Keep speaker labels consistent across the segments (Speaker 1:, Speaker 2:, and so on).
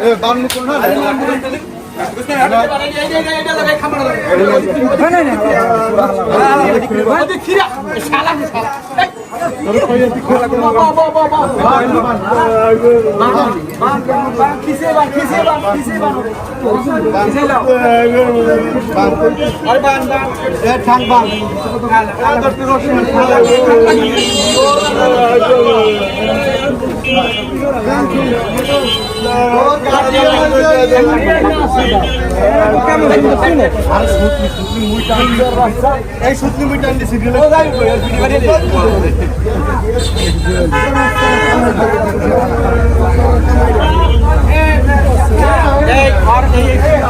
Speaker 1: এ বান্ন কোন না এ ঠাং বান এই সুতলি মুই টান দিছি গেলে হ্যালো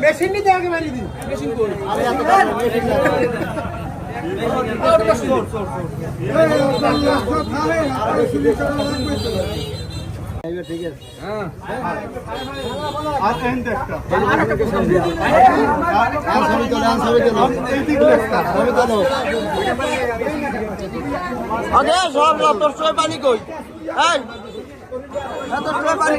Speaker 1: মেশিন নিতে আগে মারি দিন। মেশিন করি আরে
Speaker 2: সব তোর সময় পানি কই সময় পানি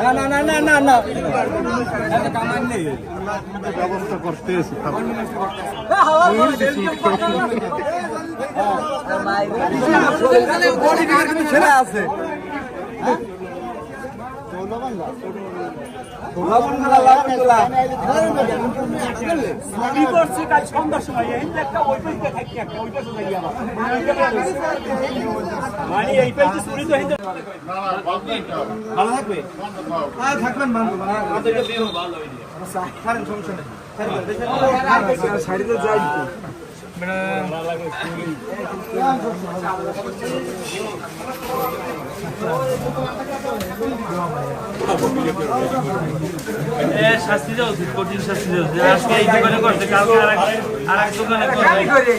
Speaker 2: না না না না না না
Speaker 1: ব্যবস্থা করতেছি
Speaker 2: ছেলে আছে
Speaker 3: কি করছি কাল সন্ধ্যার সময়। এই একটা ওই পাশে থাকি একটা ওই পাশে যাই আবার। মানে এই পাশে চুরি তো হিন্দু ভালো থাকবে?
Speaker 1: হ্যাঁ থাকবেন মানবো সাইডে যাই
Speaker 3: শাস্তি দেওয়া উচিত কঠিন শাস্তি দেওয়া উচিত আজকে এই দোকানে করছে কালকে আর এক আর এক দোকানে করবে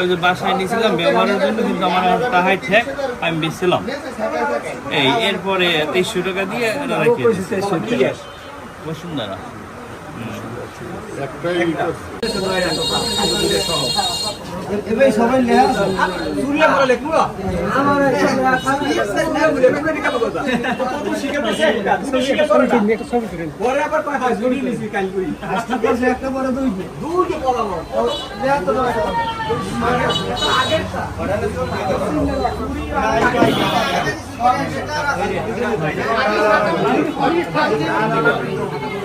Speaker 3: ওই যে বাসায় নিয়েছিলাম ব্যবহারের জন্য কিন্তু আমার তাহাই ঠেক আমি বেচছিলাম। এই এরপরে তেইশশো টাকা দিয়ে রেখে বসুন্ধরা।
Speaker 1: এবার সবাই লেয়া
Speaker 2: সুরিয়া মারা লেখু পরে আবার কয় হাজ গড়ি নিছি কাল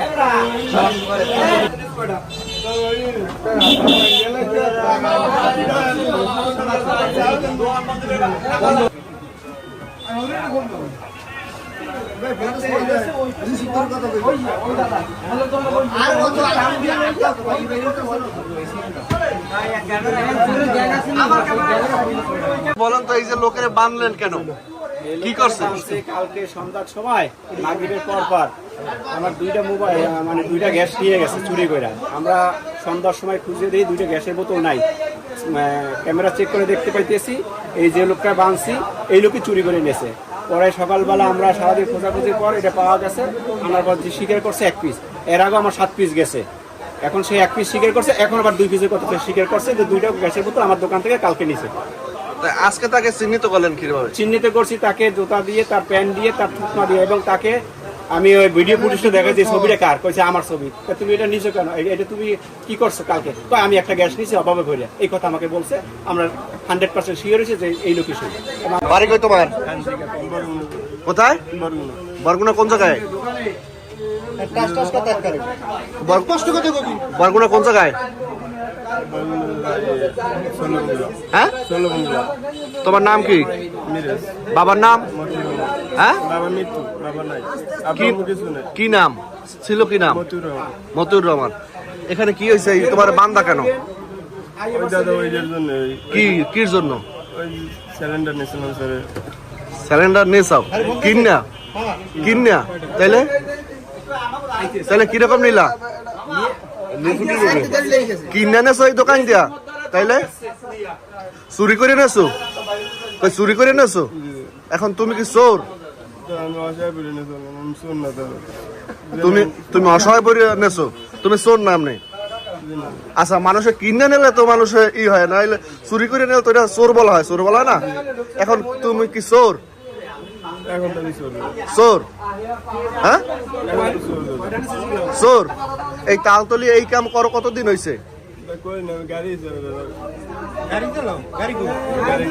Speaker 1: একটা বড় দুই
Speaker 4: বলেন তো এই যে লোকের বানলেন কেন? কি
Speaker 2: আজকে কালকে সন্ধ্যার সময় মাগরিবের পর পর আমার দুইটা মোবাইল মানে দুইটা গ্যাস নিয়ে গেছে চুরি করে আমরা সন্ধ্যার সময় খুঁজে দিই দুইটা গ্যাসের বোতল নাই। ক্যামেরা চেক করে দেখতে পাইতেছি এই যে লোকটা বাঁধছি এই লোকই চুরি করে নিয়েছে। পরে সকালবেলা আমরা সারাদিন খোঁজাখুঁজির পর এটা পাওয়া গেছে আমার পর যে স্বীকার করছে এক পিস এর আগে আমার সাত পিস গেছে। এখন সে এক পিস স্বীকার করছে এখন আবার দুই পিসের কথা স্বীকার করছে যে দুইটা গ্যাসের বোতল আমার দোকান থেকে কালকে নিছে।
Speaker 4: তা আজকে তাকে চিহ্নিত করলেন কীভাবে?
Speaker 2: চিহ্নিত করছি তাকে জুতা দিয়ে তার প্যান্ট দিয়ে তার থুতমা দিয়ে এবং তাকে আমি ওই ভিডিও ফুটেজটা দেখা যে ছবিটা কার? কইছে আমার ছবি। তা তুমি এটা নিছো কেন? এই- এটা তুমি কি করছ কালকে? আমি একটা গ্যাস নিছি অভাবে করে এই কথা আমাকে বলছে। আমরা হান্ড্রেড পার্সেন্ট শিওর হয়েছে যে এই লোকেশন
Speaker 4: বাড়ি কই তোমার? কোথায়? বরগুনা কোন জায়গায়? বরগুনা কোন জায়গায়? হ্যাঁ? তোমার নাম কি? বাবার নাম? হ্যাঁ? কি নাম? ছিল কি নাম?
Speaker 5: মতুর রহমান।
Speaker 4: এখানে কি হয়েছে? তোমার বান্দা কেন? কি কির জন্য? স্যালেন্ডার নিয়ে কিনা কিনা তাইলে? তাইলে কীরকম নিলা? কিনা নেছো। এই দোকান দিয়া? তাইলে? চুরি করে নেছো? কই চুরি করে নেছো? এখন তুমি কি চোর? তুমি তুমি অসহায় পরি নেছো? তুমি চোর নাম নেই। আচ্ছা মানুষে কিনে নিলে তো মানুষে ই হয় না চুরি করে নিলে তো এটা চোর বলা হয় চোর বলা না? এখন তুমি কি চোর? চোর। হ্যাঁ? চোর? এই তালতলি এই কাম করো কতদিন হয়েছে
Speaker 5: কই না গাড়ি
Speaker 1: গাড়ি